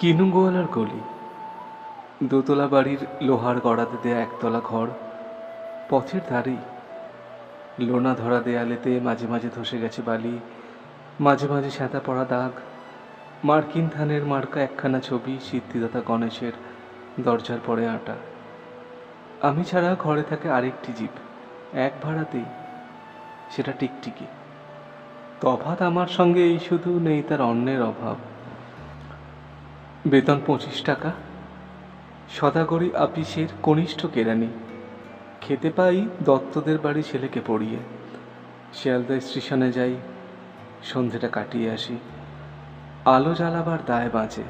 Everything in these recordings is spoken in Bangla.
কিনুগোয়ালার গলি? দোতলা বাড়ির লোহার গড়াতে দেয়া একতলা ঘর, পথের ধারেই। লোনা ধরা দেয়ালেতে মাঝে মাঝে ধসে গেছে বালি, মাঝে মাঝে সাঁতা পড়া দাগ। মার্কিন থানের মার্কা একখানা ছবি, সিদ্ধিদাতা গণেশের দরজার পরে আটা। আমি ছাড়া ঘরে থাকে আরেকটি জীব, এক ভাড়াতেই। সেটা টিকটিকি। তফাত আমার সঙ্গে এই শুধু নেই তার অন্যের অভাব। বেতন পঁচিশ টাকা। সদাগরি আপিসের কনিষ্ঠ কেরানি। খেতে পাই দত্তদের বাড়ি ছেলেকে পড়িয়ে। শিয়ালদা স্টেশনে যাই, সন্ধেটা কাটিয়ে আসি। আলো জ্বালাবার দায় বাঁচে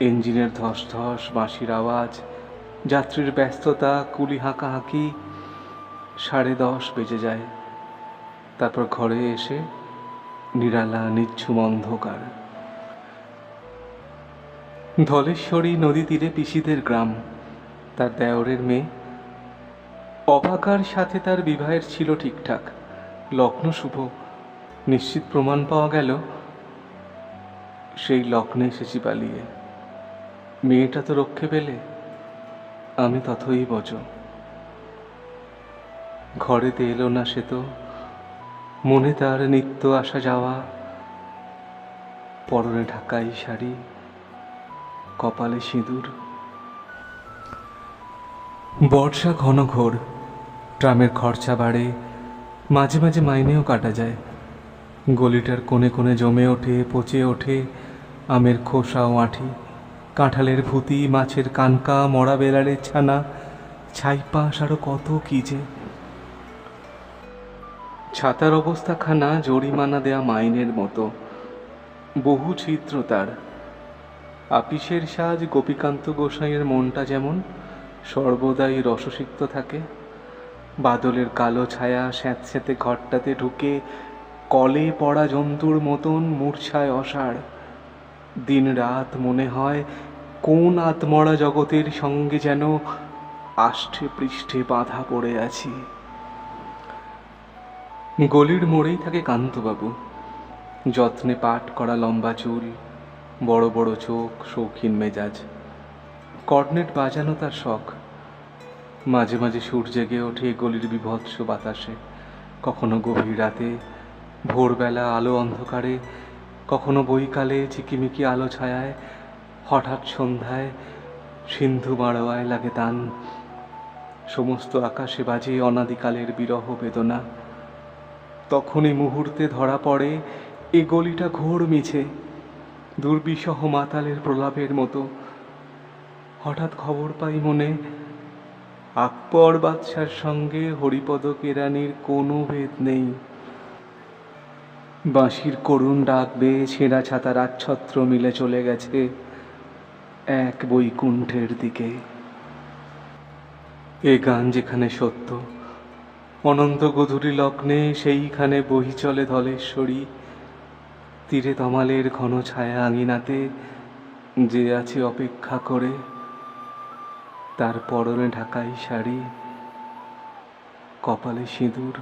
ইঞ্জিনের ধস ধস বাঁশির আওয়াজ, যাত্রীর ব্যস্ততা, কুলি হাঁকাহাঁকি, সাড়ে দশ বেজে যায়। তারপর ঘরে এসে নিরালা, নিচ্ছুম অন্ধকার। ধলেশ্বরী নদী তীরে পিসিদের গ্রাম। তার দেওরের মেয়ে। অবাকার সাথে তার বিবাহের ছিল ঠিকঠাক। লগ্ন শুভ। নিশ্চিত প্রমাণ পাওয়া গেল সেই লগ্নে এসেছি পালিয়ে। মেয়েটা তো রক্ষে পেলে। আমি তথই বজ। ঘরেতে এলো না সে তো মনে তার নিত্য আসা যাওয়া। পরনে ঢাকাই শাড়ি। কপালে সিঁদুর। বর্ষা ঘন ঘোর, ট্রামের খরচা বাড়ে, মাঝে মাঝে মাইনেও কাটা যায়। গলিটার কোণে কোণে জমে ওঠে, পচে ওঠে আমের খোসা ও আঁঠি, কাঁঠালের ভুতি, মাছের কানকা, মরা বেলারের ছানা, ছাইপাশ আরও কত কি যে। ছাতার অবস্থাখানা জরিমানা দেয়া মাইনের মতো, বহু ছিদ্র তার। আপিসের সাজ গোপীকান্ত গোসাইয়ের মনটা যেমন সর্বদাই রসসিক্ত থাকে, বাদলের কালো ছায়া স্যাঁতস্যাঁতে ঘরটাতে ঢুকে কলে পড়া জন্তুর মতন মূর্ছায় অসাড়। দিন রাত মনে হয় কোন আত্মরা জগতের সঙ্গে যেন আষ্ঠে পৃষ্ঠে বাঁধা পড়ে আছি। গলির মোড়েই থাকে কান্তবাবু, যত্নে পাট করা লম্বা চুল বড় বড় চোখ, শৌখিন মেজাজ। কর্নেট বাজানো তার শখ। মাঝে মাঝে সুর জেগে ওঠে গলির বিভৎস বাতাসে। কখনো গভীর রাতে, ভোরবেলা আলো অন্ধকারে, কখনো বৈকালে চিকিমিকি আলো ছায়ায়, হঠাৎ সন্ধ্যায় সিন্ধু বাড়োয়ায় লাগে তান। সমস্ত আকাশে বাজে অনাদিকালের বিরহ বেদনা। তখনই মুহূর্তে ধরা পড়ে, এ গলিটা ঘোর মিছে। দুর্বিষহ মাতালের প্রলাপের মতো। হঠাৎ খবর পাই মনে, আকবর বাদশার সঙ্গে হরিপদ কেরানির কোনো ভেদ নেই। বাঁশির করুণ ডাক বেয়ে ছেঁড়া ছাতার আচ্ছত্র মিলে চলে গেছে এক বৈকুণ্ঠের দিকে। এ গান যেখানে সত্য, অনন্ত গধূলি লগ্নে সেইখানে বহি চলে ধলেশ্বরী। তীরে তমালের ঘন ছায়া আঙিনাতে যে আছে অপেক্ষা করে, তার পরনে ঢাকাই শাড়ি, কপালে সিঁদুর